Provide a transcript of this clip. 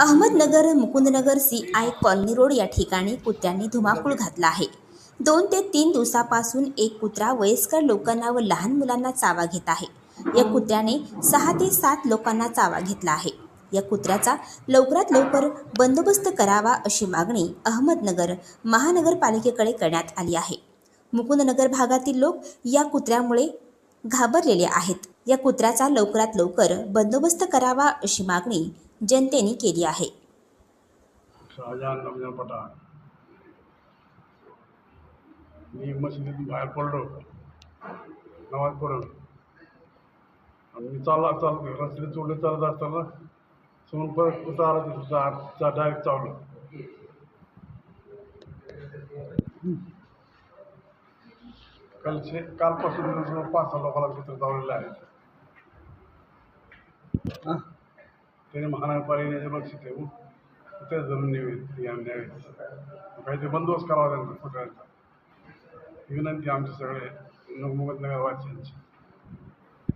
Ahmednagar Mukundnagar C I colony road या ठिकाणी कुत्र्यांनी धुमाकूळ घातला आहे. दोन ते तीन दिवसापासून एक कुत्रा वयस्कर लोकांना व लहान मुलांना चावा घेत आहे. या कुत्र्याने सहा ते सात लोकांना चावा घेतला आहे. या कुत्र्याचा लवकरात लवकर बंदोबस्त करावा अशी मागणी अहमदनगर महानगरपालिकेकडे करण्यात आली आहे. मुकुंदनगर भागातील लोक या कुत्र्यामुळे घाबरलेले आहेत. या कुत्र्याचा लवकरात लवकर बंदोबस्त करावा अशी मागणी जनतेने केली आहे. मी मशिदीतून बाहेर पडलो नमाज़ पडून आणि मी चालला चालतो रस्त्याने चोडले चालत असताना समोर परत कुठं आला डायरेक्ट चावलं. काल कालपासून पाच सहा लोकांना कुत्र चावलेले आहेत त्याने महानगरपालिकेने लक्ष ठेवून कुठे धरून न्यावे या न्यावे काहीतरी बंदोबस्त करावा त्यांचा कुत्र्यांचा विनंती आमचे सगळे नगमुगत नगरवासियांची.